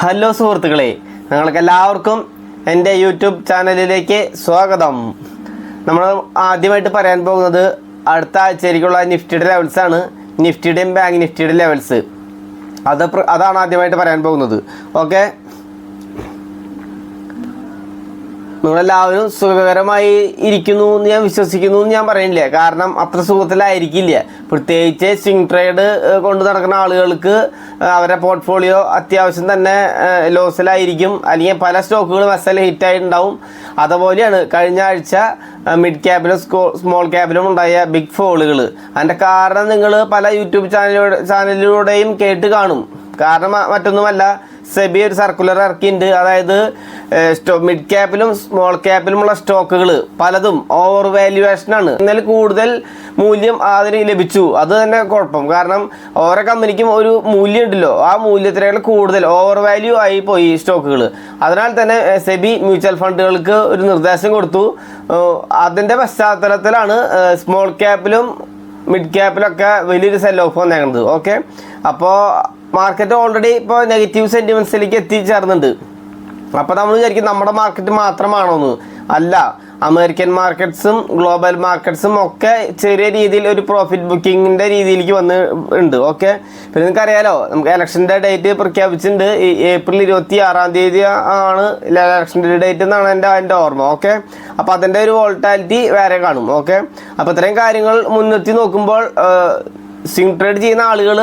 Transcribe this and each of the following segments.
Hello സുഹൃത്തുക്കളെ നിങ്ങൾക്ക് എല്ലാവർക്കും എന്റെ യൂട്യൂബ് ചാനലിലേക്ക് സ്വാഗതം. നമ്മൾ ആദ്യമായിട്ട് പറയാൻ പോകുന്നത് അടുത്ത ആഴ്ചയിലേക്കുള്ള നിഫ്റ്റിയുടെ ലെവൽസാണ് നിഫ്റ്റിയുടെയും ബാങ്ക് നിഫ്റ്റിയുടെ ലെവൽസ് അത് അതാണ് ആദ്യമായിട്ട് പറയാൻ പോകുന്നത്. ഓക്കെ നിങ്ങളെല്ലാവരും സുഖകരമായി ഇരിക്കുന്നു എന്ന് ഞാൻ വിശ്വസിക്കുന്നു എന്ന് ഞാൻ പറയുന്നില്ല? കാരണം അത്ര സുഖത്തിലായിരിക്കില്ല. പ്രത്യേകിച്ച് സ്വിംഗ് ട്രേഡ് കൊണ്ട് നടക്കുന്ന ആളുകൾക്ക് അവരുടെ പോർട്ട്ഫോളിയോ അത്യാവശ്യം തന്നെ ലോസിലായിരിക്കും അല്ലെങ്കിൽ പല സ്റ്റോക്കുകളും എസ് എൽ ഹിറ്റായിട്ടുണ്ടാവും അതുപോലെയാണ് കഴിഞ്ഞ ആഴ്ച മിഡ് ക്യാപിലും സ്കോ സ്മോൾ ക്യാപിലും ഉണ്ടായ ബിഗ് ഫോളുകൾ അതിന്റെ കാരണം നിങ്ങൾ പല യൂട്യൂബ് ചാനലിലൂടെ ചാനലിലൂടെയും കേട്ട് കാണും. കാരണം മറ്റൊന്നുമല്ല സെബി ഒരു സർക്കുലർ ഇറക്കിയിട്ടുണ്ട്. അതായത് മിഡ് ക്യാപ്പിലും സ്മോൾ ക്യാപ്പിലുമുള്ള സ്റ്റോക്കുകൾ പലതും ഓവർ വാല്യുവേഷനാണ് എന്നാൽ കൂടുതൽ മൂല്യം അതിന് ലഭിച്ചു. അത് തന്നെ കുഴപ്പം. കാരണം ഓരോ കമ്പനിക്കും ഒരു മൂല്യം ഉണ്ടല്ലോ. ആ മൂല്യത്തിനേക്കാൾ കൂടുതൽ ഓവർ വാല്യൂ ആയി പോയി സ്റ്റോക്കുകൾ അതിനാൽ തന്നെ സെബി മ്യൂച്വൽ ഫണ്ടുകൾക്ക് ഒരു നിർദ്ദേശം കൊടുത്തു. അതിന്റെ പശ്ചാത്തലത്തിലാണ് സ്മോൾ ക്യാപ്പിലും മിഡ് ക്യാപ്പിലൊക്കെ വലിയൊരു സെൽ ഓഫ് വന്നേക്കുന്നത് ഓക്കെ അപ്പോൾ മാർക്കറ്റ് ഓൾറെഡി ഇപ്പോൾ നെഗറ്റീവ് സെന്റിമെൻസിലേക്ക് എത്തിച്ചേർന്നുണ്ട് അപ്പോൾ നമ്മൾ വിചാരിക്കും നമ്മുടെ മാർക്കറ്റ് മാത്രമാണോ എന്ന് അല്ല അമേരിക്കൻ മാർക്കറ്റ്സും ഗ്ലോബൽ മാർക്കറ്റ്സും ഒക്കെ ചെറിയ രീതിയിൽ ഒരു പ്രോഫിറ്റ് ബുക്കിങ്ങിന്റെ രീതിയിലേക്ക് വന്ന് ഉണ്ട് ഓക്കെ പിന്നെ നിങ്ങൾക്ക് അറിയാലോ നമുക്ക് ഇലക്ഷന്റെ ഡേറ്റ് പ്രഖ്യാപിച്ചിട്ടുണ്ട്. ഏപ്രിൽ ഇരുപത്തി ആറാം തീയതി ആണ് ഇലക്ഷന്റെ ഡേറ്റ് എന്നാണ് എന്റെ എന്റെ ഓർമ്മ ഓക്കെ അപ്പോൾ അതിന്റെ ഒരു വോൾട്ടാലിറ്റി വേറെ കാണും ഓക്കെ അപ്പോൾ ഇത്രയും കാര്യങ്ങൾ മുൻനിർത്തി നോക്കുമ്പോൾ സ്വിംഗ് ട്രേഡ് ചെയ്യുന്ന ആളുകൾ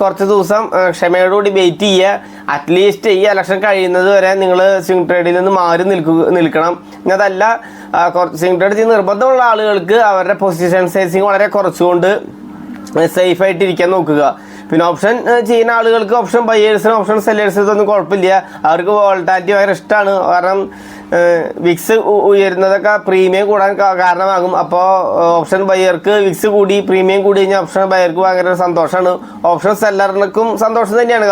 കുറച്ച് ദിവസം ക്ഷമയോടുകൂടി വെയിറ്റ് ചെയ്യുക. അറ്റ്ലീസ്റ്റ് ഈ ഇലക്ഷൻ കഴിയുന്നത് വരെ നിങ്ങൾ സ്വിംഗ് ട്രേഡിൽ നിന്ന് മാറി നിൽക്കുക നിൽക്കണം. അതല്ല സ്വിംഗ് ട്രേഡ് ചെയ്യുന്ന നിർബന്ധമുള്ള ആളുകൾക്ക് അവരുടെ പൊസിഷൻ സൈസിങ് വളരെ കുറച്ചുകൊണ്ട് സേഫ് ആയിട്ട് ഇരിക്കാൻ നോക്കുക. പിന്നെ ഓപ്ഷൻ ചെയ്യുന്ന ആളുകൾക്ക് ഓപ്ഷൻ ബയേഴ്സിനും ഓപ്ഷൻ സെല്ലേഴ്സിനും ഒന്നും കുഴപ്പമില്ല. അവർക്ക് വോൾട്ടാലിറ്റി ഭയങ്കര ഇഷ്ടമാണ് കാരണം വിക്സ് ഉയരുന്നതൊക്കെ പ്രീമിയം കൂടാൻ കാരണമാകും. അപ്പോൾ ഓപ്ഷൻ ബയർക്ക് വിക്സ് കൂടി പ്രീമിയം കൂടി കഴിഞ്ഞാൽ ഓപ്ഷൻ ബയർക്ക് ഭയങ്കര സന്തോഷമാണ് ഓപ്ഷൻ സെല്ലറിനും സന്തോഷം തന്നെയാണ്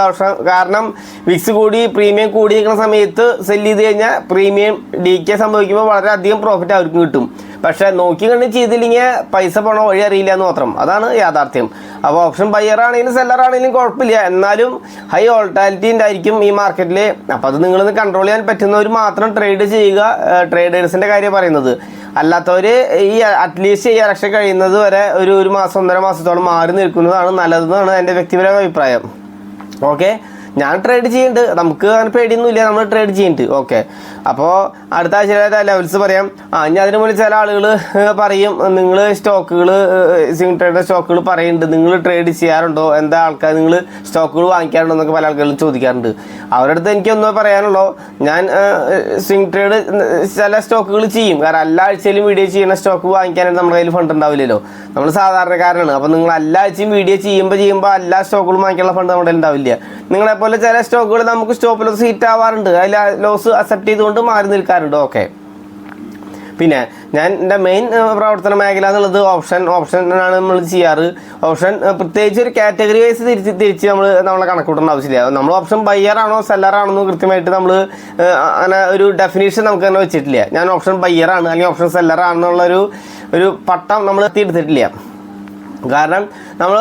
കാരണം- വിക്സ് കൂടി പ്രീമിയം കൂടി നിൽക്കുന്ന സമയത്ത് സെല്ല് ചെയ്ത് കഴിഞ്ഞാൽ പ്രീമിയം ഡി കെ സംഭവിക്കുമ്പോൾ വളരെയധികം പ്രോഫിറ്റ് അവർക്ക് കിട്ടും. പക്ഷെ നോക്കി കണ്ട് ചെയ്തില്ലെങ്കിൽ പൈസ പോണ വഴി അറിയില്ല എന്ന് മാത്രം. അതാണ് യാഥാർത്ഥ്യം. അപ്പോൾ ഓപ്ഷൻ ബയർ ആണെങ്കിലും സെല്ലർ ആണെങ്കിലും കുഴപ്പമില്ല. എന്നാലും ഹൈ ഓൾട്ടാലിറ്റി ഉണ്ടായിരിക്കും ഈ മാർക്കറ്റിൽ അപ്പോൾ അത് നിങ്ങളിന്ന് കൺട്രോൾ ചെയ്യാൻ പറ്റുന്നവർ മാത്രം ട്രേഡ് ചെയ്യുക ട്രേഡേഴ്സിന്റെ കാര്യം പറയുന്നത്. അല്ലാത്തവർ ഈ അറ്റ്ലീസ്റ്റ് ഈ ഇലക്ഷൻ കഴിയുന്നത് വരെ ഒരു ഒരു മാസം ഒന്നര മാസത്തോളം മാറി നിൽക്കുന്നതാണ് നല്ലതെന്നാണ് എന്റെ വ്യക്തിപരമായ അഭിപ്രായം. ഓക്കെ ഞാൻ ട്രേഡ് ചെയ്യുന്നുണ്ട് നമുക്ക് അങ്ങനെ പേടിയൊന്നും ഇല്ല നമ്മൾ ട്രേഡ് ചെയ്യുന്നുണ്ട് ഓക്കെ അപ്പോൾ അടുത്ത ആഴ്ചയിലെ ലെവൽസ് പറയാം. ആ ഇനി അതിന് മുന്നിൽ ചില ആളുകൾ പറയും നിങ്ങൾ സ്റ്റോക്കുകൾ സിംഗ് ട്രേഡ് സ്റ്റോക്കുകൾ പറയുന്നുണ്ട് നിങ്ങൾ ട്രേഡ് ചെയ്യാറുണ്ടോ? എന്താ ആൾക്കാർ നിങ്ങൾ സ്റ്റോക്കുകൾ വാങ്ങിക്കാറുണ്ടോ എന്നൊക്കെ പല ആൾക്കാരും ചോദിക്കാറുണ്ട്. അവരുടെ അടുത്ത് എനിക്കൊന്നോ പറയാനുള്ളൂ. ഞാൻ സിംഗ് ട്രേഡ് ചില സ്റ്റോക്കുകൾ ചെയ്യും. കാരണം എല്ലാ ആഴ്ചയിലും വീഡിയോ ചെയ്യുന്ന സ്റ്റോക്ക് വാങ്ങിക്കാനായിട്ട് നമ്മുടെ കയ്യിൽ ഫണ്ട് ഉണ്ടാവില്ലല്ലോ. നമ്മൾ സാധാരണക്കാരാണ് അപ്പോൾ നിങ്ങൾ എല്ലാ ആഴ്ചയും വീഡിയോ ചെയ്യുമ്പോൾ ചെയ്യുമ്പോൾ എല്ലാ സ്റ്റോക്കുകളും വാങ്ങിക്കാനുള്ള ഫണ്ട് നമ്മുടെ ഉണ്ടാവില്ല. ഉണ്ടാവില്ല നിങ്ങളെപ്പോലെ ചില സ്റ്റോക്കുകൾ നമുക്ക് സ്റ്റോപ്പ് ലോസ് ഹിറ്റ് ആവാറുണ്ട്. അതിൽ ലോസ് അക്സെപ്റ്റ് ചെയ്തുകൊണ്ട് മാറി നിൽക്കാറുണ്ട്. ഓക്കെ പിന്നെ ഞാൻ എന്റെ മെയിൻ പ്രവർത്തന മേഖല എന്നുള്ളത് ഓപ്ഷൻ ഓപ്ഷനാണ് നമ്മൾ ചെയ്യാറ്. ഓപ്ഷൻ പ്രത്യേകിച്ച് ഒരു കാറ്റഗറി വൈസ് തിരിച്ച് തിരിച്ച് നമ്മൾ നമ്മളെ കണക്കൂട്ടേണ്ട ആവശ്യമില്ല. നമ്മൾ ഓപ്ഷൻ ബയ്യർ ആണോ സെല്ലർ ആണോ കൃത്യമായിട്ട് നമ്മൾ അങ്ങനെ ഒരു ഡെഫിനേഷൻ നമുക്ക് തന്നെ വെച്ചിട്ടില്ല. ഞാൻ ഓപ്ഷൻ ബയ്യർ ആണ് അല്ലെങ്കിൽ ഓപ്ഷൻ സെല്ലർ ആണെന്നുള്ളൊരു ഒരു പട്ടം നമ്മൾ എത്തിയെടുത്തിട്ടില്ല. കാരണം നമ്മൾ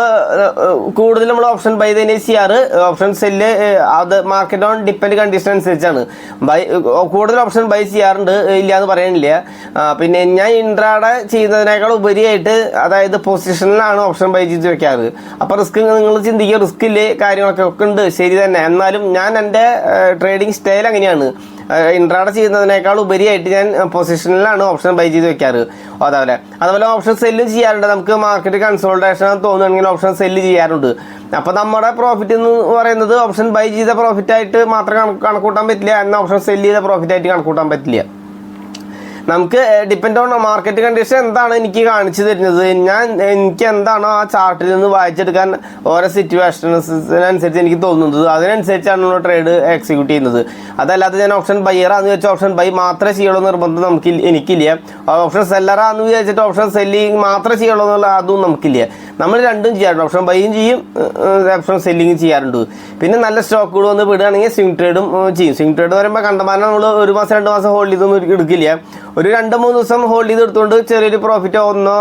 കൂടുതൽ നമ്മൾ ഓപ്ഷൻ ബൈ തന്നെ ആർ ഓപ്ഷൻ സെല്ല് അത് മാർക്കറ്റ് ഓൺ ഡിപ്പെൻഡ് കണ്ടീഷൻ അനുസരിച്ചാണ്. ബൈ കൂടുതൽ ഓപ്ഷൻ ബൈ ചെയ്യാറുണ്ട് ഇല്ല എന്ന് പറയണില്ല പിന്നെ ഞാൻ ഇൻട്രാഡ ചെയ്യുന്നതിനേക്കാൾ ഉപരിയായിട്ട് അതായത് പൊസിഷനിലാണ് ഓപ്ഷൻ ബൈ ചെയ്ത് വെക്കാറ്. അപ്പോൾ റിസ്ക് നിങ്ങൾ ചിന്തിക്കുക റിസ്ക് ഇല്ലേ കാര്യങ്ങളൊക്കെ ഒക്കെ ഉണ്ട് ശരി തന്നെ. എന്നാലും ഞാൻ എന്റെ ട്രേഡിംഗ് സ്റ്റൈൽ അങ്ങനെയാണ്. ഇൻട്രാഡ ചെയ്യുന്നതിനേക്കാൾ ഉപരിയായിട്ട് ഞാൻ പൊസിഷനിലാണ് ഓപ്ഷൻ ബൈ ചെയ്ത് വെക്കാറ്. അതേപോലെ അതുപോലെ ഓപ്ഷൻ സെല്ലും ചെയ്യാറുണ്ട്. നമുക്ക് മാർക്കറ്റ് കൺസോൾട്ടേഷൻ തോന്നുകയാണെങ്കിൽ ഓപ്ഷൻ സെല്ല് ചെയ്യാറുണ്ട്. അപ്പോൾ നമ്മുടെ പ്രോഫിറ്റ് എന്ന് പറയുന്നത് ഓപ്ഷൻ ബൈ ചെയ്ത പ്രോഫിറ്റായിട്ട് മാത്രം കണക്ക് കണക്കൂട്ടാൻ പറ്റില്ല. എന്നാൽ ഓപ്ഷൻ സെല്ല് ചെയ്ത പ്രോഫിറ്റായിട്ട് കണക്കൂട്ടാൻ പറ്റില്ല. നമുക്ക് ഡിപ്പെൻഡ് ഓൺ മാർക്കറ്റ് കണ്ടീഷൻ എന്താണ് എനിക്ക് കാണിച്ചു തരുന്നത്. ഞാൻ എനിക്ക് എന്താണോ ആ ചാർട്ടിൽ നിന്ന് വായിച്ചെടുക്കാൻ ഓരോ സിറ്റുവേഷനുസരിച്ച് എനിക്ക് തോന്നുന്നത്. അതിനനുസരിച്ചാണ് നമ്മൾ ട്രേഡ് എക്സിക്യൂട്ട് ചെയ്യുന്നത്. അതല്ലാതെ ഞാൻ ഓപ്ഷൻ ബയ്യറാന്ന് വെച്ചാൽ ഓപ്ഷൻ ബൈ മാത്രമേ ചെയ്യുള്ളൂ നിർബന്ധം നമുക്ക് എനിക്കില്ല. ഓപ്ഷൻ സെല്ലറാന്ന് വിചാരിച്ചിട്ട് ഓപ്ഷൻ സെല്ലിങ് മാത്രമേ ചെയ്യുള്ളൂ എന്നുള്ള അതും നമുക്കില്ല. നമ്മൾ രണ്ടും ചെയ്യാറുണ്ട്. ഓപ്ഷൻ ബൈയും ചെയ്യും ഓപ്ഷൻ സെല്ലിങ്ങും ചെയ്യാറുണ്ട്. പിന്നെ നല്ല സ്റ്റോക്കുകൾ വന്ന് വിടുകയാണെങ്കിൽ സ്വിംഗ് ട്രേഡും ചെയ്യും. സ്വിംഗ് ട്രേഡ് പറയുമ്പോൾ കണ്ടമാനം നമ്മൾ ഒരു മാസം രണ്ട് മാസം ഹോൾഡ് ചെയ്തൊന്നും എടുക്കില്ല. ഒരു രണ്ട് മൂന്ന് ദിവസം ഹോൾഡ് ചെയ്ത് എടുത്തുകൊണ്ട് ചെറിയൊരു പ്രോഫിറ്റ് ഒന്നോ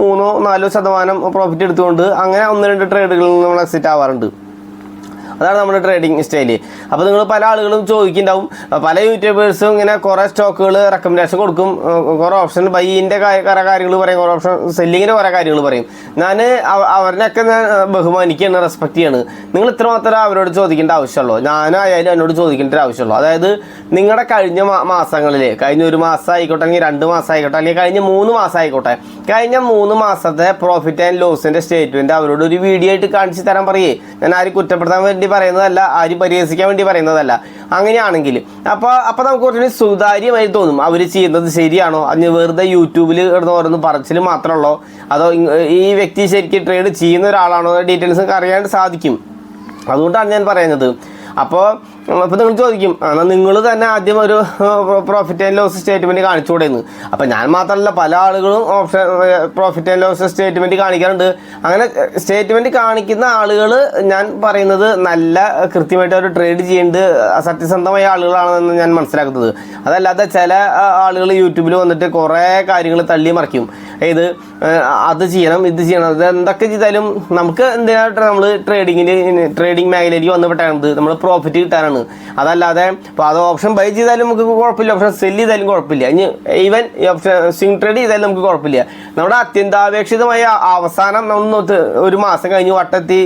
മൂന്നോ നാലോ ശതമാനം പ്രോഫിറ്റ് എടുത്തുകൊണ്ട് അങ്ങനെ ഒന്ന് രണ്ട് ട്രേഡുകളിൽ നമ്മൾ എക്സിറ്റ് ആവാറുണ്ട്. അതാണ് നമ്മുടെ ട്രേഡിംഗ് സ്റ്റൈൽ അപ്പോൾ നിങ്ങൾ പല ആളുകളും ചോദിക്കുന്നുണ്ടാവും. പല യൂട്യൂബേഴ്സും ഇങ്ങനെ കുറേ സ്റ്റോക്കുകൾ റെക്കമെൻഡേഷൻ കൊടുക്കും. കുറേ ഓപ്ഷൻ ബൈയിന്റെ കുറേ കാര്യങ്ങൾ പറയും. കുറേ ഓപ്ഷൻ സെല്ലിങ്ങിന്റെ കുറേ കാര്യങ്ങൾ പറയും. ഞാൻ അവരിനൊക്കെ ഞാൻ ബഹുമാനിക്കുകയാണ് റെസ്പെക്ട് ചെയ്യാണ്. നിങ്ങൾ ഇത്ര മാത്രമേ അവരോട് ചോദിക്കേണ്ട ആവശ്യമുള്ളൂ. ഞാനായാലും എന്നോട് ചോദിക്കേണ്ട ഒരു ആവശ്യമുള്ളൂ. അതായത് നിങ്ങളുടെ കഴിഞ്ഞ മാസങ്ങളിൽ കഴിഞ്ഞ ഒരു മാസം ആയിക്കോട്ടെ അല്ലെങ്കിൽ രണ്ട് മാസം ആയിക്കോട്ടെ അല്ലെങ്കിൽ കഴിഞ്ഞ മൂന്ന് മാസം ആയിക്കോട്ടെ കഴിഞ്ഞ മൂന്ന് മാസത്തെ പ്രോഫിറ്റ് ആൻഡ് ലോസിന്റെ സ്റ്റേറ്റ്മെന്റ് അവരോട് ഒരു വീഡിയോ ആയിട്ട് കാണിച്ച് തരാൻ പറയേ. ഞാൻ ആരും കുറ്റപ്പെടുത്താൻ വേണ്ടി പറയുന്നതല്ല ആരും പരിഹസിക്കാൻ വേണ്ടി പറയുന്നതല്ല. അങ്ങനെയാണെങ്കിൽ അപ്പോൾ അപ്പോൾ നമുക്ക് കുറച്ചുകൂടി സുതാര്യമായി തോന്നും അവർ ചെയ്യുന്നത് ശരിയാണോ? അതിന് വെറുതെ യൂട്യൂബിൽ കിടന്ന് ഓരോന്ന് പറച്ചിൽ മാത്രമുള്ളോ അതോ ഈ വ്യക്തി ശരിക്കും ട്രേഡ് ചെയ്യുന്ന ഒരാളാണോ? ഡീറ്റെയിൽസ് അറിയാൻ സാധിക്കും. അതുകൊണ്ടാണ് ഞാൻ പറയുന്നത്. അപ്പോൾ അപ്പോൾ നിങ്ങൾ ചോദിക്കും. എന്നാൽ നിങ്ങൾ തന്നെ ആദ്യം ഒരു പ്രോഫിറ്റ് ആൻഡ് ലോസ് സ്റ്റേറ്റ്മെന്റ് കാണിച്ചുകൂടെ എന്ന് അപ്പോൾ ഞാൻ മാത്രമല്ല പല ആളുകളും option profit and loss statement കാണിക്കാറുണ്ട്. അങ്ങനെ സ്റ്റേറ്റ്മെന്റ് കാണിക്കുന്ന ആളുകൾ ഞാൻ പറയുന്നത് നല്ല കൃത്യമായിട്ട് അവർ ട്രേഡ് ചെയ്യേണ്ടത് സത്യസന്ധമായ ആളുകളാണെന്ന് ഞാൻ മനസ്സിലാക്കുന്നത്. അതല്ലാതെ ചില ആളുകൾ യൂട്യൂബിൽ വന്നിട്ട് കുറേ കാര്യങ്ങൾ തള്ളി മറിക്കും. ഇത് അത് ചെയ്യണം ഇത് ചെയ്യണം. അത് എന്തൊക്കെ ചെയ്താലും നമുക്ക് എന്തിനായിട്ട് നമ്മൾ ട്രേഡിങ്ങിന് ട്രേഡിംഗ് മേഖലയിലേക്ക് വന്ന് പെട്ടാണത് നമ്മൾ പ്രോഫിറ്റ് കിട്ടാനാണ്. അതല്ലാതെ ഇപ്പോൾ അത് ഓപ്ഷൻ ബൈ ചെയ്താലും നമുക്ക് കുഴപ്പമില്ല. ഓപ്ഷൻ സെൽ ചെയ്താലും കുഴപ്പമില്ല. ഇനി ഈവൻ ഓപ്ഷൻ സ്വിംഗ് ട്രേഡ് ചെയ്താലും നമുക്ക് കുഴപ്പമില്ല. നമ്മുടെ അത്യന്താപേക്ഷിതമായ അവസാനം നമ്മൾ ഒരു മാസം കഴിഞ്ഞ് വട്ടത്തി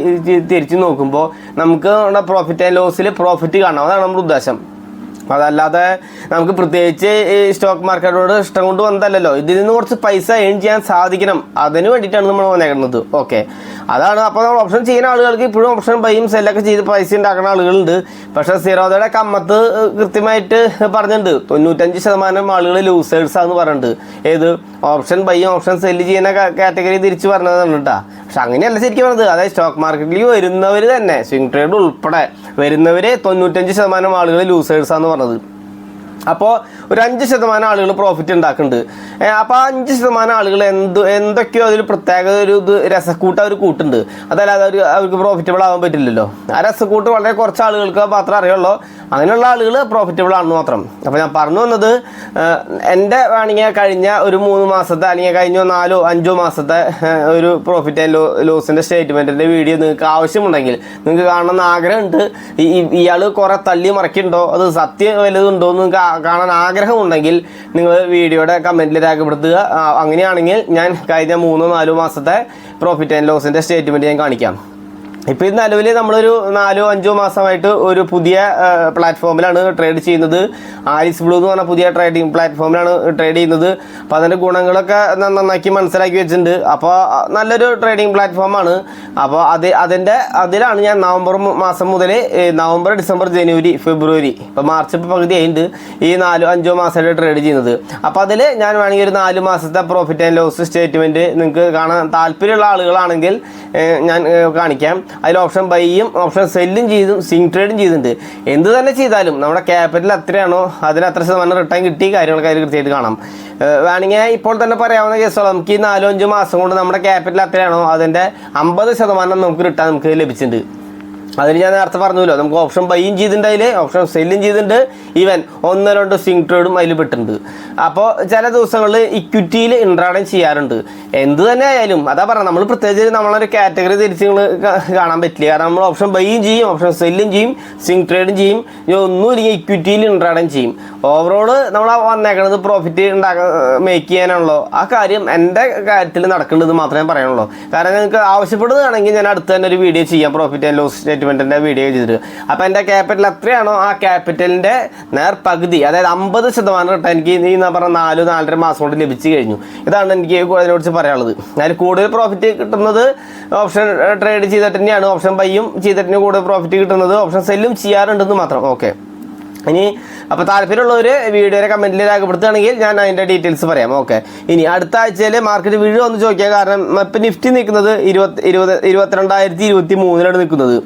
തിരിച്ച് നോക്കുമ്പോൾ നമുക്ക് നമ്മുടെ പ്രോഫിറ്റ് ആൻഡ് ലോസിൽ പ്രോഫിറ്റ് കാണണം. അതാണ് നമ്മുടെ ഉദ്ദേശം. അതല്ലാതെ നമുക്ക് പ്രത്യേകിച്ച് ഈ സ്റ്റോക്ക് മാർക്കറ്റോട് ഇഷ്ടം കൊണ്ട് വന്നതല്ലല്ലോ. ഇതിൽ നിന്ന് കുറച്ച് പൈസ ഏൺ ചെയ്യാൻ സാധിക്കണം. അതിന് വേണ്ടിയിട്ടാണ് നമ്മൾ വന്നേക്കുന്നത്. ഓക്കെ അതാണ് അപ്പോൾ നമ്മൾ ഓപ്ഷൻ ചെയ്യുന്ന ആളുകൾക്ക് ഇപ്പോഴും ഓപ്ഷൻ ബൈയും സെല്ലൊക്കെ ചെയ്ത് പൈസ ഉണ്ടാക്കുന്ന ആളുകളുണ്ട്. പക്ഷേ സീറോദയുടെ കമ്മത്ത് കൃത്യമായിട്ട് പറഞ്ഞിട്ടുണ്ട്. തൊണ്ണൂറ്റഞ്ച് ശതമാനം ആളുകൾ ലൂസേഴ്സാന്ന് പറഞ്ഞിട്ടുണ്ട്. ഏത്? ഓപ്ഷൻ ബൈയും ഓപ്ഷൻ സെല്ല് ചെയ്യുന്ന കാറ്റഗറി തിരിച്ച് പറഞ്ഞതാണ് കേട്ടോ. പക്ഷെ അങ്ങനെയല്ല ശരിക്കും പറഞ്ഞത്. അതായത് സ്റ്റോക്ക് മാർക്കറ്റിൽ വരുന്നവർ തന്നെ സ്വിംഗ് ട്രേഡ് ഉൾപ്പെടെ വരുന്നവർ തൊണ്ണൂറ്റഞ്ച് ശതമാനം ആളുകൾ ലൂസേഴ്സാന്ന് പറഞ്ഞത്. അപ്പോൾ ഒരു അഞ്ച് ശതമാനം ആളുകൾ പ്രോഫിറ്റ് ഉണ്ടാക്കുന്നുണ്ട്. അപ്പോൾ ആ അഞ്ച് ശതമാനം ആളുകൾ എന്ത് എന്തൊക്കെയോ അതിൽ പ്രത്യേക ഒരു ഇത് രസക്കൂട്ട് അവർ കൂട്ടുണ്ട്. അതല്ലാതെ അവർ അവർക്ക് പ്രോഫിറ്റബിൾ ആവാൻ പറ്റില്ലല്ലോ. ആ രസക്കൂട്ട് വളരെ കുറച്ച് ആളുകൾക്ക് മാത്രമേ അറിയുള്ളൂ. അങ്ങനെയുള്ള ആളുകൾ പ്രോഫിറ്റബിൾ ആണെന്ന് മാത്രം. അപ്പോൾ ഞാൻ പറഞ്ഞു വന്നത് എന്റെ വേണമെങ്കിൽ കഴിഞ്ഞ ഒരു മൂന്ന് മാസത്തെ അല്ലെങ്കിൽ കഴിഞ്ഞ നാലോ അഞ്ചോ മാസത്തെ ഒരു പ്രോഫിറ്റ് ആൻഡ് ലോ ലോസിന്റെ സ്റ്റേറ്റ്മെന്റിന്റെ വീഡിയോ നിങ്ങൾക്ക് ആവശ്യമുണ്ടെങ്കിൽ നിങ്ങൾക്ക് കാണണമെന്ന് ആഗ്രഹമുണ്ട്. ഇയാൾ കുറേ തള്ളി മറക്കുന്നുണ്ടോ? അത് സത്യം വലുതുണ്ടോ എന്ന് നിങ്ങൾക്ക് കാണാൻ ആഗ്രഹമുണ്ടെങ്കിൽ നിങ്ങൾ വീഡിയോയുടെ കമന്റിൽ രേഖപ്പെടുത്തുക. അങ്ങനെയാണെങ്കിൽ ഞാൻ കഴിഞ്ഞ മൂന്നോ നാലോ മാസത്തെ പ്രോഫിറ്റ് ആൻഡ് ലോസിന്റെ സ്റ്റേറ്റ്മെന്റ് ഞാൻ കാണിക്കാം. ഇപ്പോൾ ഇത് നിലവിൽ നമ്മളൊരു നാലോ അഞ്ചോ മാസമായിട്ട് ഒരു പുതിയ പ്ലാറ്റ്ഫോമിലാണ് ട്രേഡ് ചെയ്യുന്നത്. ആരിസ് ബ്ലൂ എന്ന് പറഞ്ഞ പുതിയ ട്രേഡിംഗ് പ്ലാറ്റ്ഫോമിലാണ് ട്രേഡ് ചെയ്യുന്നത്. അപ്പോൾ അതിന്റെ ഗുണങ്ങളൊക്കെ നന്നാക്കി മനസ്സിലാക്കി വെച്ചിട്ടുണ്ട്. അപ്പോൾ നല്ലൊരു ട്രേഡിംഗ് പ്ലാറ്റ്ഫോമാണ് അപ്പോൾ അത് അതിന്റെ അതിലാണ് ഞാൻ നവംബർ മാസം മുതൽ നവംബർ ഡിസംബർ ജനുവരി ഫെബ്രുവരി ഇപ്പോൾ മാർച്ച് ഇപ്പോൾ പകുതി ആയിട്ട് ഈ നാലോ അഞ്ചോ മാസമായിട്ട് ട്രേഡ് ചെയ്യുന്നത്. അപ്പോൾ അതിൽ ഞാൻ വേണമെങ്കിൽ ഒരു നാല് മാസത്തെ പ്രോഫിറ്റ് ആൻഡ് ലോസ് സ്റ്റേറ്റ്മെന്റ് നിങ്ങൾക്ക് കാണാൻ താല്പര്യമുള്ള ആളുകളാണെങ്കിൽ ഞാൻ കാണിക്കാം. അതിൽ ഓപ്ഷൻ ബൈയും ഓപ്ഷൻ സെല്ലും ചെയ്തും സിങ് ട്രേഡും ചെയ്തിട്ടുണ്ട്. എന്ത് തന്നെ ചെയ്താലും നമ്മുടെ ക്യാപിറ്റൽ എത്രയാണോ അതിന് അത്ര ശതമാനം റിട്ടേൺ കിട്ടി കാര്യങ്ങളൊക്കെ അതിൽ കൃത്യമായിട്ട് കാണാം. വേണമെങ്കിൽ ഇപ്പോൾ തന്നെ പറയാവുന്ന കേസുകൾ നമുക്ക് ഈ നാലോ അഞ്ചോ മാസം കൊണ്ട് നമ്മുടെ ക്യാപിറ്റൽ എത്രയാണോ അതിന്റെ അമ്പത് ശതമാനം നമുക്ക് റിട്ടേൺ നമുക്ക് ലഭിച്ചിട്ടുണ്ട്. അതിന് ഞാൻ നേരത്തെ പറഞ്ഞല്ലോ നമുക്ക് ഓപ്ഷൻ ബൈയും ചെയ്തിട്ടുണ്ട് അതിൽ ഓപ്ഷൻ സെല്ലും ചെയ്തിട്ടുണ്ട്. ഈവൻ ഒന്ന് രണ്ട് സിങ് ട്രേഡും അതിൽ പെട്ടിട്ടുണ്ട്. അപ്പോൾ ചില ദിവസങ്ങളിൽ ഇക്വിറ്റിയിൽ ഇൻട്രാഡം ചെയ്യാറുണ്ട്. എന്ത് തന്നെ ആയാലും അതാ പറഞ്ഞത് നമ്മൾ പ്രത്യേകിച്ച് നമ്മളൊരു കാറ്റഗറി തിരിച്ച് കാണാൻ പറ്റില്ല. കാരണം നമ്മൾ ഓപ്ഷൻ ബൈയും ചെയ്യും ഓപ്ഷൻ സെല്ലും ചെയ്യും സിങ് ട്രേഡും ചെയ്യും ഒന്നും ഇല്ലെങ്കിൽ ഇക്വിറ്റിയിൽ ഇൻട്രാഡം ചെയ്യും. ഓവറോൾ നമ്മൾ വന്നേക്കണത് പ്രോഫിറ്റ് ഉണ്ടാക്കാൻ മേക്ക് ചെയ്യാനാണല്ലോ. ആ കാര്യം എന്റെ കാര്യത്തിൽ നടക്കേണ്ടത് മാത്രമേ പറയാനുള്ളൂ. കാരണം നിങ്ങൾക്ക് ആവശ്യപ്പെടുന്നതാണെങ്കിൽ ഞാൻ അടുത്ത് തന്നെ ഒരു വീഡിയോ ചെയ്യാം പ്രോഫിറ്റ് ആൻഡ് ലോസ് സ്റ്റേറ്റ്മെന്റിന്റെ വീഡിയോ ചെയ്തിട്ട്. അപ്പോൾ എന്റെ ക്യാപിറ്റൽ എത്രയാണോ ആ ക്യാപിറ്റലിന്റെ നേർ പകുതി അതായത് അമ്പത് ശതമാനം റിട്ടേൺ എനിക്ക് ഈ പറഞ്ഞ നാല് നാലര മാസം കൊണ്ട് ലഭിച്ചു കഴിഞ്ഞു. ഇതാണ് എനിക്ക് അതിനെക്കുറിച്ച് പറയാനുള്ളത്. അതിൽ കൂടുതൽ പ്രോഫിറ്റ് കിട്ടുന്നത് ഓപ്ഷൻ ട്രേഡ് ചെയ്തിട്ട് തന്നെയാണ്. ഓപ്ഷൻ ബൈയും ചെയ്തിട്ട് കൂടുതൽ പ്രോഫിറ്റ് കിട്ടുന്നത്. ഓപ്ഷൻ സെല്ലും ചെയ്യാറുണ്ടെന്ന് മാത്രം. ഓക്കെ ഇനി അപ്പോൾ താല്പര്യമുള്ളവർ വീഡിയോയുടെ കമന്റിൽ രേഖപ്പെടുത്തുകയാണെങ്കിൽ ഞാൻ അതിന്റെ ഡീറ്റെയിൽസ് പറയാം. ഓക്കെ ഇനി അടുത്ത ആഴ്ചയിൽ മാർക്കറ്റ് വീഴുമോ എന്ന് ചോദിക്കാം കാരണം ഇപ്പം നിഫ്റ്റി നിൽക്കുന്നത് ഇരുപത്തി ഇരുപത് ഇരുപത്തിരണ്ടായിരത്തി ഇരുപത്തി മൂന്നിലാണ് നിൽക്കുന്നത്.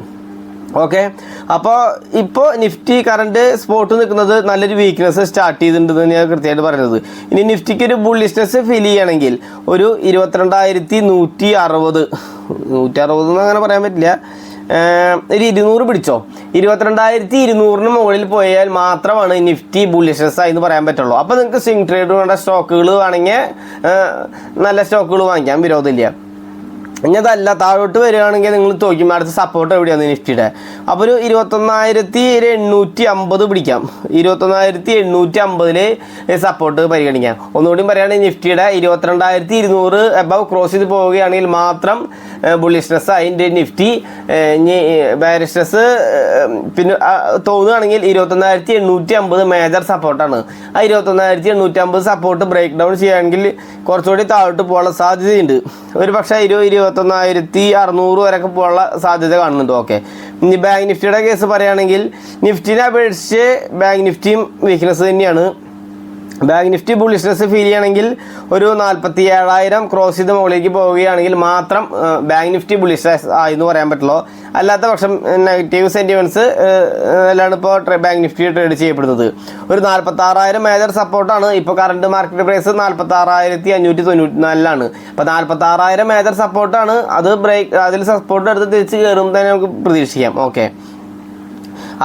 ഓക്കെ അപ്പോൾ ഇപ്പോൾ നിഫ്റ്റി കറണ്ട് സ്പോട്ട് നിൽക്കുന്നത് നല്ലൊരു വീക്ക്നെസ് സ്റ്റാർട്ട് ചെയ്തിട്ടുണ്ട് എന്ന് ഞാൻ കൃത്യമായിട്ട് പറയുന്നത്. ഇനി നിഫ്റ്റിക്ക് ഒരു ബുള്ളിഷ്നെസ് ഫീൽ ചെയ്യണമെങ്കിൽ ഒരു ഇരുപത്തിരണ്ടായിരത്തി നൂറ്റി അറുപത് നൂറ്റി അറുപത് എന്ന് അങ്ങനെ പറയാൻ പറ്റില്ല. ഒരു ഇരുന്നൂറ് പിടിച്ചോ. ഇരുപത്തിരണ്ടായിരത്തി ഇരുന്നൂറിന് മുകളിൽ പോയാൽ മാത്രമാണ് നിഫ്റ്റി ബുള്ളിഷസ് ആയി എന്ന് പറയാൻ പറ്റുള്ളൂ. അപ്പോൾ നിങ്ങൾക്ക് സ്വിംഗ് ട്രേഡ് വേണ്ട സ്റ്റോക്കുകൾ വേണമെങ്കിൽ നല്ല സ്റ്റോക്കുകൾ വാങ്ങിക്കാം വിരോധമില്ല. ഇനി അതല്ല താഴോട്ട് വരികയാണെങ്കിൽ നിങ്ങൾ ചോദിക്കും അടുത്ത സപ്പോർട്ട് എവിടെയാണ് നിഫ്റ്റിയുടെ? അപ്പോൾ ഒരു ഇരുപത്തൊന്നായിരത്തി എണ്ണൂറ്റി അമ്പത് പിടിക്കാം. ഇരുപത്തൊന്നായിരത്തി എണ്ണൂറ്റി അമ്പതിൽ സപ്പോർട്ട് പരിഗണിക്കാം. ഒന്നുകൂടി പറയുകയാണെങ്കിൽ നിഫ്റ്റിയുടെ ഇരുപത്തിരണ്ടായിരത്തി ഇരുന്നൂറ് എബവ് ക്രോസ് ചെയ്ത് പോവുകയാണെങ്കിൽ മാത്രം ബുള്ളിഷ്നെസ് അതിന്റെ നിഫ്റ്റി. ബാരിഷ്നെസ് പിന്നെ തോന്നുകയാണെങ്കിൽ ഇരുപത്തൊന്നായിരത്തി എണ്ണൂറ്റി അമ്പത് മേജർ സപ്പോർട്ടാണ് ആ ഇരുപത്തൊന്നായിരത്തി എണ്ണൂറ്റി അമ്പത് സപ്പോർട്ട് ബ്രേക്ക് ഡൗൺ ചെയ്യുകയാണെങ്കിൽ കുറച്ചുകൂടി താഴോട്ട് പോകാനുള്ള സാധ്യതയുണ്ട്. ഒരു പക്ഷേ ഇരു ഇരുപത്തൊന്നായിരത്തി അറുന്നൂറ് വരെയൊക്കെ പോകാനുള്ള സാധ്യത കാണുന്നുണ്ട്. ഓക്കെ ഇനി ബാങ്ക് നിഫ്റ്റിയുടെ കേസ് പറയുകയാണെങ്കിൽ നിഫ്റ്റിനെ അപേക്ഷിച്ച് ബാങ്ക് നിഫ്റ്റിയും വീക്ക്നെസ് തന്നെയാണ്. ബാങ്ക് നിഫ്റ്റി ബുള്ളിഷ്നെസ് ഫീൽ ചെയ്യണമെങ്കിൽ ഒരു നാൽപ്പത്തി ഏഴായിരം ക്രോസ് ചെയ്ത് മുകളിലേക്ക് പോവുകയാണെങ്കിൽ മാത്രം ബാങ്ക് നിഫ്റ്റി ബുള്ളിഷ്നെസ് ആയെന്ന് പറയാൻ പറ്റുള്ളൂ. അല്ലാത്ത പക്ഷം നെഗറ്റീവ് സെന്റിമെന്റ്സ് എല്ലാം ഇപ്പോൾ ബാങ്ക് നിഫ്റ്റി ട്രേഡ് ചെയ്യപ്പെടുന്നത്. ഒരു നാൽപ്പത്തി ആറായിരം മേജർ സപ്പോർട്ടാണ് ഇപ്പോൾ കറണ്ട് മാർക്കറ്റ് പ്രൈസ് നാൽപ്പത്തി ആറായിരത്തി അഞ്ഞൂറ്റി തൊണ്ണൂറ്റി നാലിലാണ് അപ്പോൾ നാൽപ്പത്തി ആറായിരം മേജർ സപ്പോർട്ടാണ് അത് ബ്രേക്ക് അതിൽ സപ്പോർട്ട് എടുത്ത് തിരിച്ച് കയറും തന്നെ നമുക്ക് പ്രതീക്ഷിക്കാം. ഓക്കെ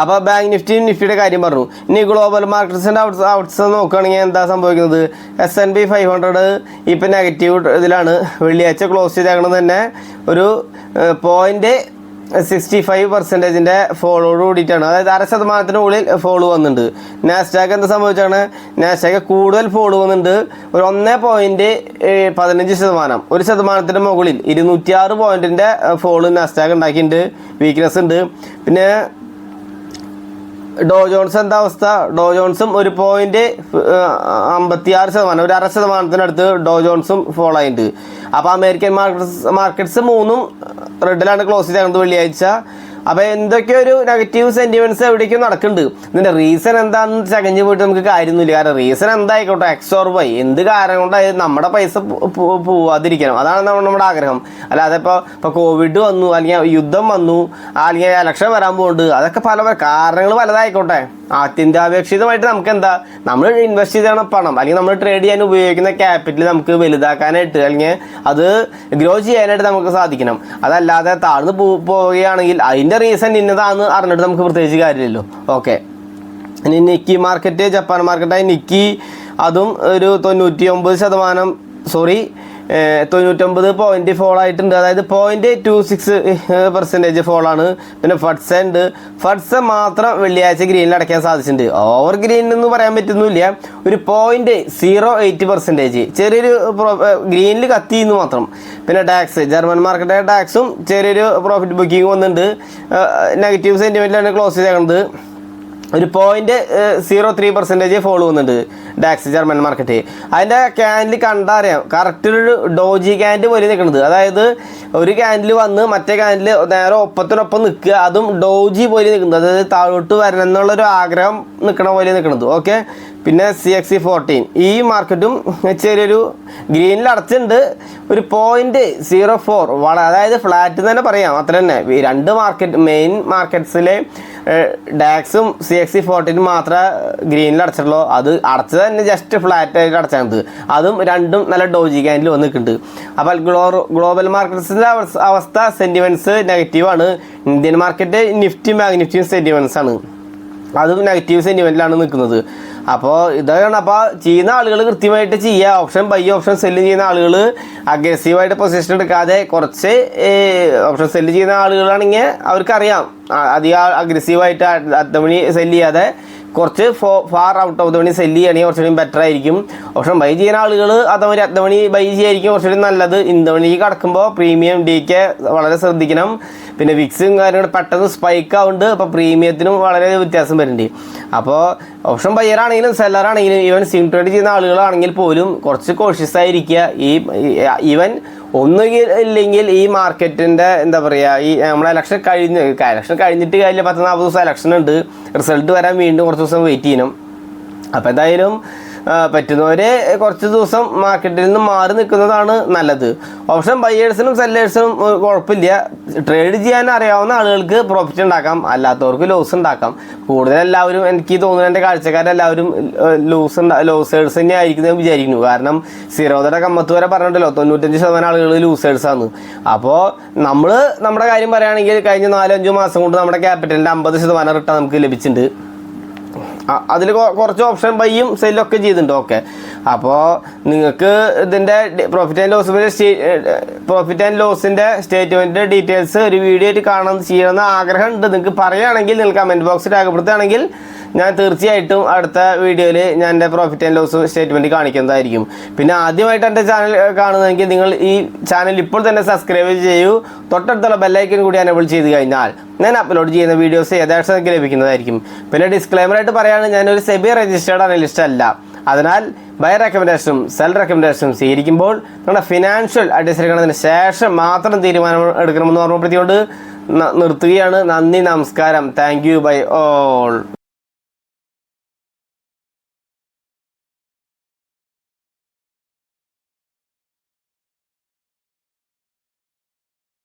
അപ്പോൾ ബാങ്ക് നിഫ്റ്റിയും നിഫ്റ്റിയുടെ കാര്യം പറഞ്ഞു. ഇനി ഗ്ലോബൽ മാർക്കറ്റ്സിന്റെ ഔട്ട്സ് ഔട്ട്സ് നോക്കുകയാണെങ്കിൽ എന്താ സംഭവിക്കുന്നത്? S N B five hundred ഇപ്പം നെഗറ്റീവ് ഇതിലാണ്. വെള്ളിയാഴ്ച ക്ലോസ് ചെയ്തേക്കണത് തന്നെ ഒരു പോയിന്റ് സിക്സ്റ്റി ഫൈവ് പെർസെന്റേജിന്റെ ഫോളോട് കൂടിയിട്ടാണ്. അതായത് അര ശതമാനത്തിന് ഉള്ളിൽ ഫോളോ വന്നിട്ടുണ്ട്. നാസ്റ്റാക്ക് എന്താ സംഭവിച്ചാണ്? നാസ്റ്റാക്ക് കൂടുതൽ ഫോളോ വന്നിട്ടുണ്ട്. ഒരു ഒന്ന് പോയിന്റ് പതിനഞ്ച് ശതമാനം. ഒരു ശതമാനത്തിന്റെ മുകളിൽ ഇരുന്നൂറ്റിയാറ് പോയിന്റിന്റെ ഫോൾ നാസ്റ്റാക്ക് ഉണ്ടാക്കിയിട്ടുണ്ട്. വീക്ക്നെസ് ഉണ്ട്. പിന്നെ ഡോ ജോൺസ് എന്താ അവസ്ഥ? ഡോ ജോൺസും ഒരു പോയിന്റ് അമ്പത്തി ആറ് ശതമാനം ഒരു അര ശതമാനത്തിനടുത്ത് ഡോ ജോൺസും ഫോളോ ആയിട്ടുണ്ട്. അപ്പോൾ അമേരിക്കൻ മാർക്കറ്റ്സ് മാർക്കറ്റ്സ് മൂന്നും റെഡിലാണ് ക്ലോസ് ചെയ്തത് വെള്ളിയാഴ്ച. അപ്പോൾ എന്തൊക്കെ ഒരു നെഗറ്റീവ് സെന്റിമെന്റ്സ് എവിടേക്കും നടക്കുന്നുണ്ട്. ഇതിന്റെ റീസൺ എന്താണെന്ന് ചകഞ്ഞ് പോയിട്ട് നമുക്ക് കാര്യമൊന്നുമില്ല. കാരണം റീസൺ എന്തായിക്കോട്ടെ? എക്സ് ഓർ വൈ എന്ത് കാരണം കൊണ്ടായാലും നമ്മുടെ പൈസ പോവാതിരിക്കണം. അതാണ് നമ്മുടെ ആഗ്രഹം. അല്ലാതെ ഇപ്പോൾ ഇപ്പോൾ കോവിഡ് വന്നു അല്ലെങ്കിൽ യുദ്ധം വന്നു അല്ലെങ്കിൽ ഇലക്ഷൻ വരാൻ പോകുന്നുണ്ട് അതൊക്കെ പല പല കാരണങ്ങൾ പലതായിക്കോട്ടെ. അത്യന്താപേക്ഷിതമായിട്ട് നമുക്ക് എന്താ നമ്മൾ ഇൻവെസ്റ്റ് ചെയ്താണ് പണം. അല്ലെങ്കിൽ നമ്മൾ ട്രേഡ് ചെയ്യാൻ ഉപയോഗിക്കുന്ന ക്യാപിറ്റൽ നമുക്ക് വലുതാക്കാനായിട്ട് അല്ലെങ്കിൽ അത് ഗ്രോ ചെയ്യാനായിട്ട് നമുക്ക് സാധിക്കണം. അതല്ലാതെ താഴ്ന്നു പോവുകയാണെങ്കിൽ അതിന്റെ റീസൺ ഇന്നതാന്ന് അറിഞ്ഞിട്ട് നമുക്ക് പ്രത്യേകിച്ച് കാര്യമില്ലല്ലോ. ഓക്കെ ഇനി നിക്കി മാർക്കറ്റ് ജപ്പാൻ മാർക്കറ്റായി നിക്കി അതും ഒരു തൊണ്ണൂറ്റി ഒമ്പത് ശതമാനം സോറി തൊണ്ണൂറ്റൊമ്പത് പോയിന്റ് ഫോൾ ആയിട്ടുണ്ട്. അതായത് പോയിന്റ് ടു സിക്സ് പെർസെന്റേജ് ഫോളാണ് പിന്നെ ഫഡ്സ ഉണ്ട്. ഫഡ്സ മാത്രം വെള്ളിയാഴ്ച ഗ്രീനിൽ അടയ്ക്കാൻ സാധിച്ചിട്ടുണ്ട്. ഓവർ ഗ്രീൻ എന്ന് പറയാൻ പറ്റുന്നില്ല ഒരു പോയിന്റ് സീറോ എയ്റ്റ് പെർസെന്റേജ് ചെറിയൊരു ഗ്രീനിൽ കത്തി എന്ന് മാത്രം. പിന്നെ ടാക്സ് ജർമ്മൻ മാർക്കറ്റായ ടാക്സും ചെറിയൊരു പ്രോഫിറ്റ് ബുക്കിംഗ് വന്നിട്ടുണ്ട്. നെഗറ്റീവ് സെന്റിമെന്റിലാണ് ക്ലോസ് ചെയ്തേക്കുന്നത് ഒരു point zero three percentage follow ചെയ്യുന്നുണ്ട് ഡാക്സ് ജർമ്മൻ മാർക്കറ്റ് അതിന്റെ ക്യാൻഡിൽ കണ്ടറിയാം കറക്റ്റ് ഒരു ഡോജി ക്യാൻഡ് പോലെ നിൽക്കുന്നത് അതായത് ഒരു ക്യാൻഡിൽ വന്ന് മറ്റേ ക്യാൻഡിൽ നേരെ ഒപ്പത്തിനൊപ്പം നിൽക്കുക. അതും ഡോജി പോലെ നിൽക്കുന്നത്. അതായത് താഴോട്ട് വരണം എന്നുള്ളൊരു ആഗ്രഹം നിൽക്കണ പോലെ നിൽക്കുന്നത് ഓക്കെ പിന്നെ സി എക്സ് സി ഫോർട്ടീൻ ഈ മാർക്കറ്റും ചെറിയൊരു ഗ്രീനിൽ അടച്ചിട്ടുണ്ട്. ഒരു പോയിന്റ് സീറോ ഫോർ അതായത് ഫ്ലാറ്റ് തന്നെ പറയാം. അത്ര തന്നെ രണ്ട് മാർക്കറ്റ് മെയിൻ മാർക്കറ്റ്സിലെ ഡാക്സും സി എക്സ് ഫോർട്ടീനും മാത്രമേ ഗ്രീനിൽ അടച്ചിട്ടുള്ളൂ. അത് അടച്ചത് തന്നെ ജസ്റ്റ് ഫ്ലാറ്റ് ആയിട്ട് അടച്ചത് അതും രണ്ടും നല്ല ഡോജി ക്യാൻഡിൽ വന്നിട്ടുണ്ട്. അപ്പോൾ ഗ്ലോ ഗ്ലോബൽ മാർക്കറ്റ്സിന്റെ അവസ്ഥ സെന്റിമെന്റ്സ് നെഗറ്റീവാണ് ഇന്ത്യൻ മാർക്കറ്റ് നിഫ്റ്റിയും ബാങ്ക് നിഫ്റ്റിയും സെന്റിമെന്റ്സ് ആണ്. അതും നെഗറ്റീവ് സെന്റിമെന്റിലാണ് നിൽക്കുന്നത് അപ്പോൾ ഇതാണ് അപ്പോൾ ചെയ്യുന്ന ആളുകൾ കൃത്യമായിട്ട് ചെയ്യുക ഓപ്ഷൻ ബൈ ഓപ്ഷൻ സെല്ല് ചെയ്യുന്ന ആളുകൾ അഗ്രസീവായിട്ട് പൊസിഷൻ എടുക്കാതെ കുറച്ച് ഓപ്ഷൻ സെല്ല് ചെയ്യുന്ന ആളുകളാണെങ്കിൽ അവർക്കറിയാം. അധികം അഗ്രസീവായിട്ട് അത്തമണി സെല്ല് ചെയ്യാതെ കുറച്ച് ഫോ far out of the money sell ചെയ്യുകയാണെങ്കിൽ കുറച്ചുകൂടി ബെറ്റർ ആയിരിക്കും. ഓപ്ഷൻ ബൈ ചെയ്യുന്ന ആളുകൾ അതവര് അത്തമണി ബൈ ചെയ്യായിരിക്കും കുറച്ചുകൂടി നല്ലത്. ഇന്ദമണിക്ക് കടക്കുമ്പോൾ പ്രീമിയം ഡി കെ വളരെ ശ്രദ്ധിക്കണം. പിന്നെ വിക്സും കാര്യങ്ങളും പെട്ടെന്ന് സ്പൈക്ക് ആവുന്നുണ്ട്. അപ്പോൾ പ്രീമിയത്തിനും വളരെ വ്യത്യാസം വരുന്നുണ്ട്. അപ്പോൾ ഓപ്ഷൻ ബയ്യറാണെങ്കിലും ആണെങ്കിലും ഈവൻ സിം ട്രേഡ് ചെയ്യുന്ന ആളുകളാണെങ്കിൽ പോലും കുറച്ച് കോഷ്യസ് ആയിരിക്കുക. ഈ ഈവൻ ഒന്നുകിൽ ഇല്ലെങ്കിൽ ഈ മാർക്കറ്റിന്റെ എന്താ പറയുക ഈ നമ്മളെ ഇലക്ഷൻ കഴിഞ്ഞ് ഇലക്ഷൻ കഴിഞ്ഞിട്ട് കാര്യമില്ല പത്ത് നാൽപ്പത് ദിവസം ഇലക്ഷൻ ഉണ്ട്. റിസൾട്ട് വരാൻ വീണ്ടും കുറച്ച് ദിവസം വെയിറ്റ് ചെയ്യണം. അപ്പോൾ എന്തായാലും പറ്റുന്നവരെ കുറച്ച് ദിവസം മാർക്കറ്റിൽ നിന്ന് മാറി നിൽക്കുന്നതാണ് നല്ലത്. ഓപ്ഷൻ ബയേഴ്സിനും സെല്ലേഴ്സിനും കുഴപ്പമില്ല. ട്രേഡ് ചെയ്യാൻ അറിയാവുന്ന ആളുകൾക്ക് പ്രോഫിറ്റ് ഉണ്ടാക്കാം. അല്ലാത്തവർക്ക് ലോസ് ഉണ്ടാക്കാം. കൂടുതൽ എല്ലാവരും എനിക്ക് തോന്നുന്നു എന്റെ കാഴ്ചക്കാരെല്ലാവരും ലൂസ് ലോസേഴ്സ് തന്നെ ആയിരിക്കും എന്ന് വിചാരിക്കുന്നു. കാരണം സിറോദയുടെ കമ്മത്ത് വരെ പറഞ്ഞിട്ടല്ലോ തൊണ്ണൂറ്റഞ്ച് ശതമാനം ആളുകൾ ലൂസേഴ്സാണ് അപ്പോൾ നമ്മൾ നമ്മുടെ കാര്യം പറയുകയാണെങ്കിൽ കഴിഞ്ഞ നാലഞ്ച് മാസം കൊണ്ട് നമ്മുടെ ക്യാപിറ്റലിന്റെ അമ്പത് ശതമാനം റിട്ടേൺ നമുക്ക് ലഭിച്ചിട്ടുണ്ട്. അതിൽ കുറച്ച് ഓപ്ഷൻ ബൈയും സെല്ലൊക്കെ ചെയ്തിട്ടുണ്ട്. ഓക്കെ അപ്പോൾ നിങ്ങൾക്ക് ഇതിന്റെ profit and loss profit and ലോസിന്റെ സ്റ്റേറ്റ്മെന്റിന്റെ ഡീറ്റെയിൽസ് ഒരു വീഡിയോ ആയിട്ട് കാണാൻ ചെയ്യണമെന്ന് ആഗ്രഹമുണ്ട്. നിങ്ങൾക്ക് പറയുകയാണെങ്കിൽ നിങ്ങൾ കമന്റ് ബോക്സിൽ രേഖപ്പെടുത്തുകയാണെങ്കിൽ ഞാൻ തീർച്ചയായിട്ടും അടുത്ത വീഡിയോയിൽ ഞാൻ എന്റെ പ്രോഫിറ്റ് ആൻഡ് ലോസ് സ്റ്റേറ്റ്മെന്റ് കാണിക്കുന്നതായിരിക്കും. പിന്നെ ആദ്യമായിട്ട് എന്റെ ചാനൽ കാണുന്നതെങ്കിൽ നിങ്ങൾ ഈ ചാനൽ ഇപ്പോൾ തന്നെ സബ്സ്ക്രൈബ് ചെയ്യൂ. തൊട്ടടുത്തുള്ള ബെല്ലൈക്കൻ കൂടി എനേബിൾ ചെയ്ത് കഴിഞ്ഞാൽ ഞാൻ അപ്ലോഡ് ചെയ്യുന്ന വീഡിയോസ് യഥാർത്ഥം നിങ്ങൾക്ക് ലഭിക്കുന്നതായിരിക്കും. പിന്നെ ഡിസ്ക്ലൈമർ ആയിട്ട് പറയുകയാണെങ്കിൽ ഞാനൊരു സെബി രജിസ്റ്റേർഡ് അനലിസ്റ്റ് അല്ല. അതിനാൽ ബൈ റെക്കമെൻഡേഷനും സെൽ റെക്കമെൻഡേഷനും സ്വീകരിക്കുമ്പോൾ നിങ്ങളുടെ ഫിനാൻഷ്യൽ അഡ്വൈസ് എടുക്കുന്നതിന് ശേഷം മാത്രം തീരുമാനം എടുക്കണമെന്ന് ഓർമ്മപ്പെടുത്തിക്കൊണ്ട് നിർത്തുകയാണ്. നന്ദി നമസ്കാരം. Thank you by all